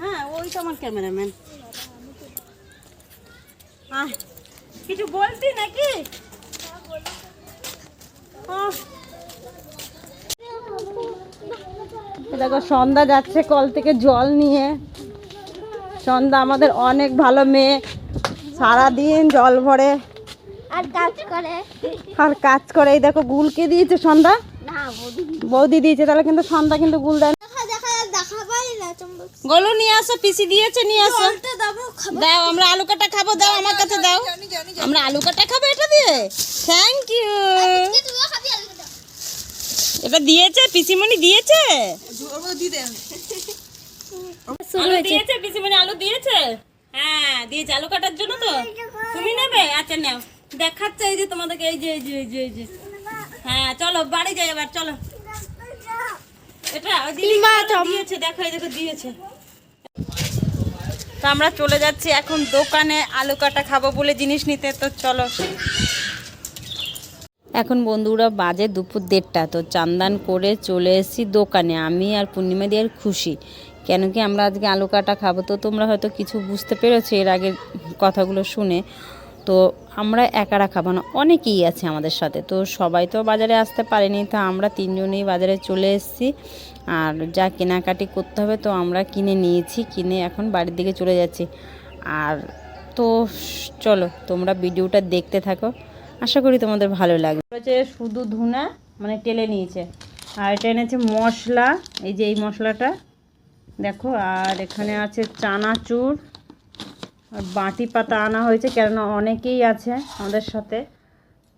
হ্যাঁ ওই তো আমার ক্যামেরাম্যান কিছু নাকি? দেখো সন্ধ্যা যাচ্ছে কল থেকে জল নিয়ে। সন্ধ্যা আমাদের অনেক ভালো মেয়ে। সারাদিন জল ভরে। আর কাজ করে। আর কাজ করে এই দেখো গুলকে দিয়েছে সন্ধ্যা। বৌদি দিয়েছে তাহলে কিন্তু সন্ধ্যা কিন্তু গুল দেয় না। দেখা দেখা দেখা পাই না চম্বক। গোলু নিয়ে আসো পিসি দিয়েছে নিয়ে আসো। দাও আমরা আলু কাটা খাব দাও আমার কাছে দাও। আমরা আলু কাটা খাব এটা দিয়ে। থ্যাংক ইউ এটা দিয়েছে পিসিমণি দিয়েছে। আলু দিয়েছে পিসিমণি আলু দিয়েছে? হ্যাঁ দিয়েছে আলু কাটার জন্য তো। তুমি নেবে? আচ্ছা নাও। দেখাচ্ছে এই যে তোমাদেরকে এই যে এই যে এই যে এই যে। হ্যাঁ চলো বাড়ি যাই এবার চলো। এটা ওই দিদি দিয়েছে দেখো এই দেখো দিয়েছে। তো আমরা চলে যাচ্ছি এখন দোকানে আলু কাটা খাব বলে জিনিস নিতে তো চলো। এখন বন্ধুরা বাজে দুপুর দেড়টা তো চান্দান করে চলে এসেছি দোকানে। আমি আর পূর্ণিমা দিয়ে খুশি। কেন কি আমরা আজকে আলু কাটা খাব তো তোমরা হয়তো কিছু বুঝতে পেরেছ এর আগের কথাগুলো শুনে। তো আমরা একারা খাব না। অনেকেই আছে আমাদের সাথে, তো সবাই তো বাজারে আসতে পারেনি, তো আমরা তিনজনেই বাজারে চলে এসেছি। আর যা কেনাকাটি করতে হবে তো আমরা কিনে নিয়েছি, কিনে এখন বাড়ির দিকে চলে যাচ্ছি। আর তো চলো, তোমরা ভিডিওটা দেখতে থাকো। আশা করি তোমাদের ভালো লাগবে। হচ্ছে শুধু ধুনা মানে টেলে নিয়েছে। আর এটা এনেছে মশলা, এই যে এই মশলাটা। দেখো, আর এখানে আছে চানাচুর। বাটি পাতা আনা হয়েছে, কেননা অনেকেই আছে আমাদের সাথে।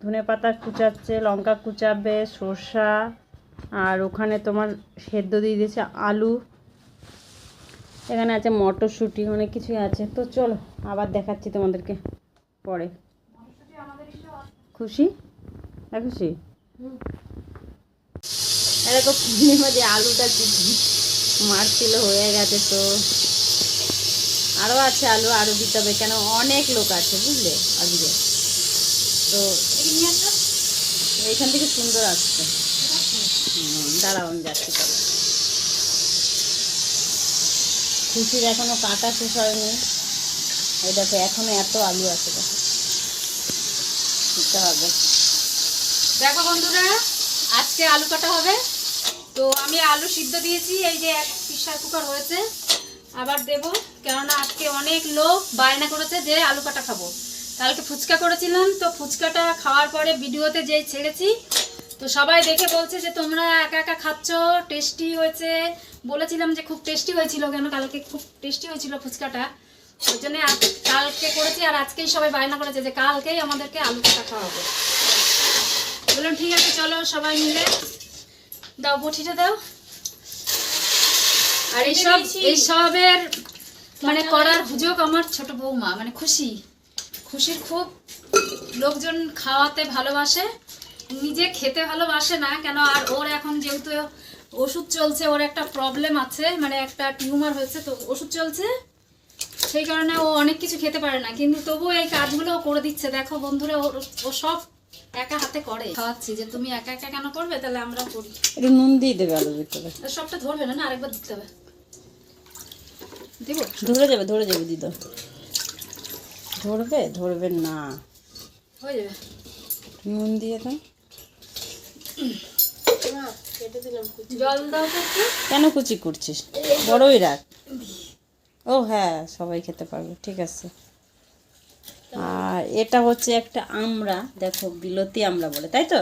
ধনে পাতা কুচাচ্ছে, লঙ্কা কুচাবে শসা আর ওখানে তোমার সেদ্ধ দিয়ে দিয়েছে আলু। এখানে আছে মটরশুঁটি, অনেক কিছুই আছে। তো চলো, আবার দেখাচ্ছি তোমাদেরকে পরে। খুশি? হ্যাঁ খুশি? এরকম আলুটা মারছিল হয়ে গেছে তো। আরও আছে আলু আরও দিতে হবে, কেন অনেক লোক আছে বুঝলে আজকে তো এইখান থেকে সুন্দর আসছে। দাঁড়াও, আমি যাচ্ছি তবে খুশির এখনও কাটা শেষ হয়নি। এই দেখো, এখনও এত আলু আছে, দেখো। দিতে হবে। দেখো বন্ধুরা, আজকে আলু কাটা হবে। তো আমি আলু সিদ্ধ দিয়েছি, এই যে এক প্রেশার কুকার হয়েছে। আবার দেব, কেননা অনেক লোক বায়না করেছে যে আলু কাটা খাব। কালকে ফুচকা করেছিলাম তো ফুচকাটা খাওয়ার পরে ভিডিওতে যেই ছেড়েছি তো সবাই দেখে বলছে যে তোমরা একা একা খাচ্ছ টেস্টি হয়েছে। বলেছিলাম যে খুব টেস্টি হয়েছিল কেন কালকে খুব টেস্টি হয়েছিল ফুচকাটা। ওই জন্য কালকে করেছি আর আজকেই সবাই বায়না করেছে যে কালকেই আমাদেরকে আলু কাটা খাওয়াবে। বললাম ঠিক আছে চলো সবাই মিলে দাও বটিটা দাও। আর এইসব এইসবের মানে করার সুযোগ আমার ছোট বৌমা মানে খুশি। খুশির খুব। লোকজন খাওয়াতে ভালোবাসে নিজে খেতে ভালোবাসে না কেন? আর ওর এখন যেহেতু ওষুধ চলছে ওর একটা প্রবলেম আছে মানে একটা টিউমার হয়েছে তো ওষুধ চলছে। সেই কারণে ও অনেক কিছু খেতে পারে না। কিন্তু তবুও এই কাজগুলো করে দিচ্ছে। দেখো বন্ধুরা ওর- ও সব একা হাতে করে। খাওয়াচ্ছি যে তুমি একা একা কেন করবে? তাহলে আমরা করি। একটু নুন দিয়ে দেবে ভিতরে সবটা ধরবে না না আরেকবার দিতে হবে। ধরে যাবে ধরে যাবে দিদা। ধরবে? ধরবে না। হয়ে যাবে। নুন দিয়ে দাও। তো কেন কুচি করছিস? বড়ই রাখ ও হ্যাঁ সবাই খেতে পারবে ঠিক আছে। আর এটা হচ্ছে একটা আমড়া দেখো বিলতি আমড়া বলে তাই তো?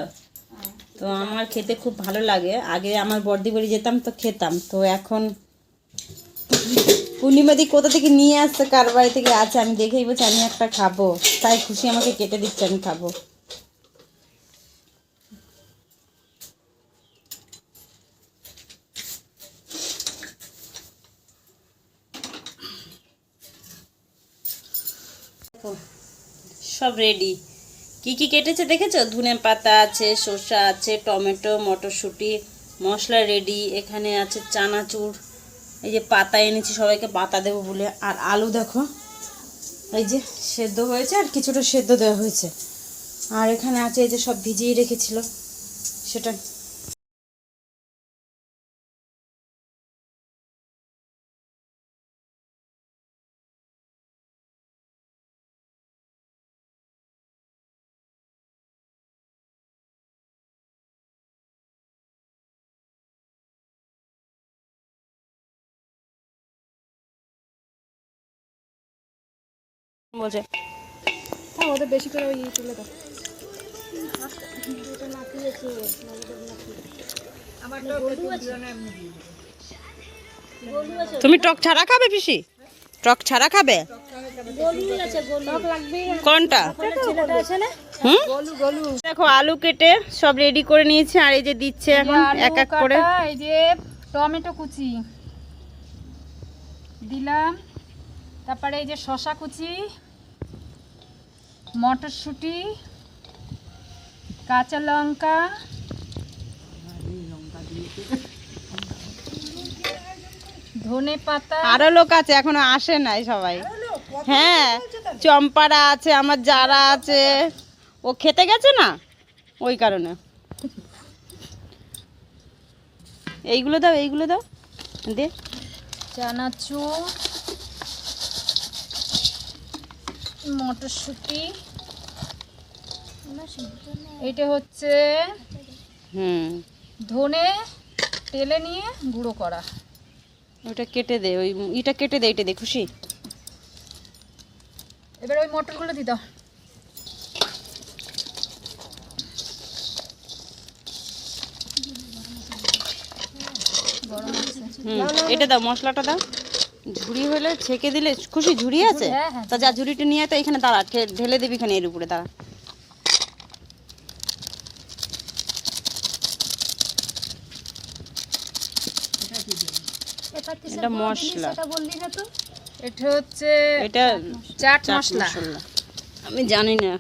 তো আমার খেতে খুব ভালো লাগে। আগে আমার বর্দি বাড়ি যেতাম তো খেতাম তো এখন পূর্ণিমাদি কোথা থেকে নিয়ে আসছে, কার বাড়ি থেকে আছে, আমি দেখেই বলছি, আমি একটা খাব। তাই খুশি আমাকে কেটে দিচ্ছে, আমি খাব। সব রেডি কি কি কেটেছে দেখেছ? ধনে পাতা আছে শসা আছে, টমেটো, মটরশুঁটি, মশলা রেডি এখানে আছে চানাচুর। এই যে পাতা এনেছি, সবাইকে পাতা দেবো বলে। আর আলু দেখো, এই যে সেদ্ধ হয়েছে আর কিছুটা সেদ্ধ দেওয়া হয়েছে। আর এখানে আছে এই যে সব ভিজিয়ে রেখেছিল, সেটা বলছে। ওদের বেশি করে ওই তুলে দাও। তুমি টক ছাড়া খাবে পিসি? টক ছাড়া খাবে? কোনটা? দেখো আলু কেটে সব রেডি করে নিয়েছে আর এই যে দিচ্ছে এখন এক এক করে। এই যে টমেটো কুচি। দিলাম। তারপরে এই যে শশা কুচি। মটরশুঁটি কাঁচা লঙ্কা। ধনে পাতা। আরও লোক আছে এখনও আসে নাই সবাই। হ্যাঁ চম্পারা আছে আমার যারা আছে। ও খেতে গেছে না? ওই কারণে। এইগুলো দাও এইগুলো দাও। দে। চানাচুর। মটরশুঁটি। এটা হচ্ছে হুম। ধনে তেলে নিয়ে গুঁড়ো করা। ওটা কেটে দে ওই ইটা কেটে দে এটা দে খুশি? এবার ওই মটরগুলো দিয়ে দাও। এটা দাও মশলাটা দাও। ঝুড়ি হলে ছেঁকে দিলে খুশি ঝুড়ি আছে? হ্যাঁ, হ্যাঁ। তা যা ঝুড়িটা নিয়ে তো এখানে দাঁড়া ঢেলে দিবি এখানে এর উপরে দাঁড়া। এটা মশলা। এটা হচ্ছে এটা চাট মশলা। আমি জানি না।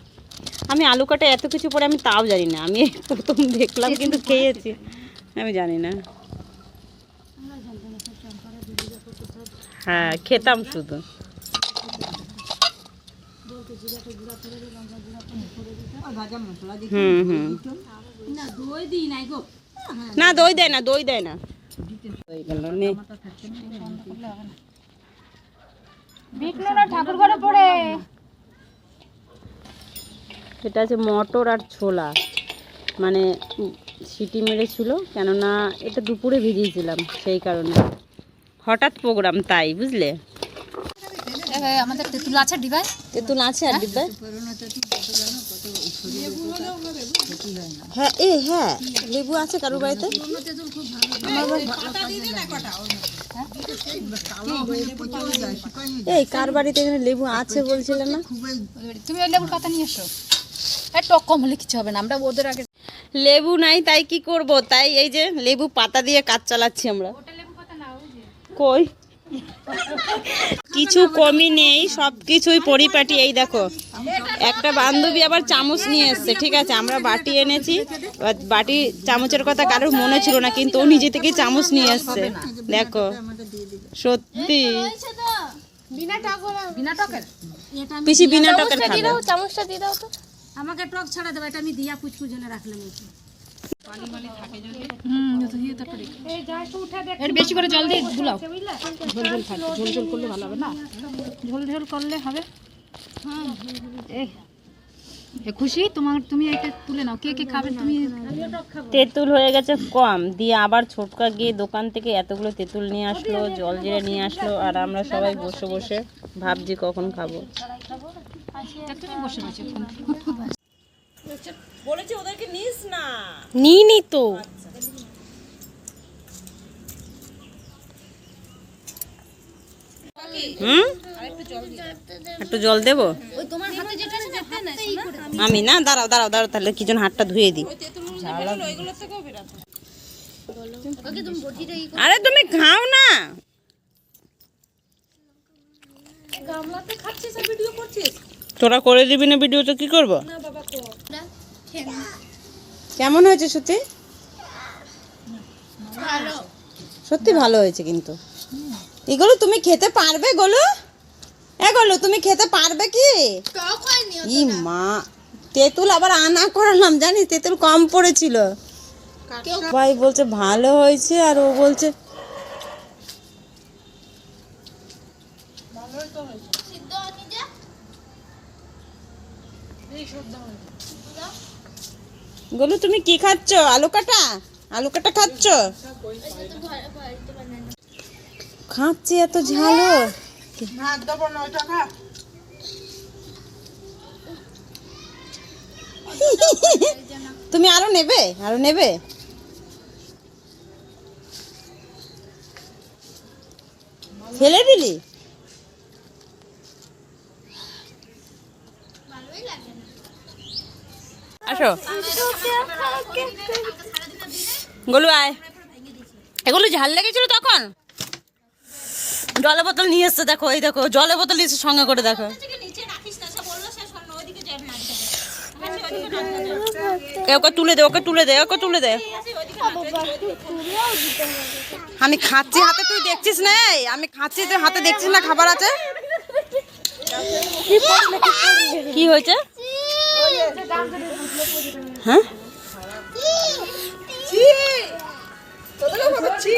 আমি আলু কাটা এত কিছু পরে আমি তাও জানি না। আমি প্রথম দেখলাম কিন্তু খেয়েছি। আমি জানি না। হ্যাঁ খেতাম শুধু। হুম হুম। না দই দেয় না দই দেয় না। দই গেল নে। ঠাকুর ঘরে পড়ে। এটা আছে মটর আর ছোলা। মানে সিটি মেরেছিল কেননা এটা দুপুরে ভিজিয়েছিলাম সেই কারণে। হঠাৎ প্রোগ্রাম তাই বুঝলে? আমাদের তেঁতুল আছে ডিবায় তেঁতুল আছে আর ডিব্বায় হ্যাঁ? এ হ্যাঁ লেবু আছে কারোর বাড়িতে? এই কার বাড়িতে এখানে লেবু আছে বলছিলে না? তুমি ওই লেবুর পাতা নিয়ে এসো। টক কম হলে কিছু হবে না আমরা ওদের আগে লেবু নাই তাই কি করব? তাই এই যে লেবু পাতা দিয়ে কাজ চালাচ্ছি আমরা। কই? কিছু কমই নেই সব কিছুই পরিপাটি। এই দেখো একটা বান্ধবী আবার চামচ নিয়ে এসছে ঠিক আছে? আমরা বাটি এনেছি বাটি চামচের কথা কারোর মনে ছিল না কিন্তু ও নিজে থেকেই চামচ নিয়ে এসছে। দেখো সত্যি। বিনা টকের পিসি বিনা টকের খাবে চামচটা দিয়ে দাও তো। আমাকে টক ছাড়া দেবে এটা আমি দিয়া পুচকুর জন্য রাখলাম। এর বেশি করে জল দিয়ে ধুলাও। ঝোল ঝোল থাকে ঝোল ঝোল করলে ভালো হবে না? ঝোল ঝোল করলে হবে। খুশি? তোমার তুমি এটা তুলে নাও। কে কে খাবে? তুমি তেঁতুল হয়ে গেছে কম। দিয়ে আবার ছোটকা গিয়ে দোকান থেকে এতগুলো তেঁতুল নিয়ে আসলো জল জিরে নিয়ে আসলো আর আমরা সবাই বসে বসে ভাবছি কখন খাব। বসে বলেছি ওদেরকে নিস। না নিই তো একটু জল দেবো? না আমি না, দাঁড়াও দাঁড়াও দাঁড়াও, তাহলে কি জন হাতটা ধুয়ে দিই। আরে তুমি খাও না। তোরা করে দিবি না ভিডিওটা কি করব? কেমন হয়েছে সত্যি? সত্যি ভালো হয়েছে কিন্তু। এগুলো তুমি খেতে পারবে গোলু? এগুলো তুমি খেতে পারবে কি? ই মা তেঁতুল আবার আনা করালাম জানিস? তেঁতুল কম পড়েছিল। ভাই বলছে ভালো হয়েছে আর ও বলছে যে? গোলু, তুমি কি খাচ্ছ? আলু কাটা? আলু কাটা খাচ্ছ? খাচ্ছি, এত ঝালো তুমি আরও নেবে? আরও নেবে? ফেলে দিলি? ভালোই লাগে না। আসো। গোলু আয়। এগুলো ঝাল লেগেছিল তখন? জলের বোতল নিয়ে এসছে দেখো এই দেখো জলের বোতল নিয়ে সঙ্গে করে দেখো। ওকে তুলে দে ওকে তুলে দে ওকে তুলে দে। আমি খাচ্ছি হাতে তুই দেখছিস না? এই? আমি খাচ্ছি তুই হাতে দেখছিস না খাবার আছে? কি হয়েছে? হ্যাঁ? ছি।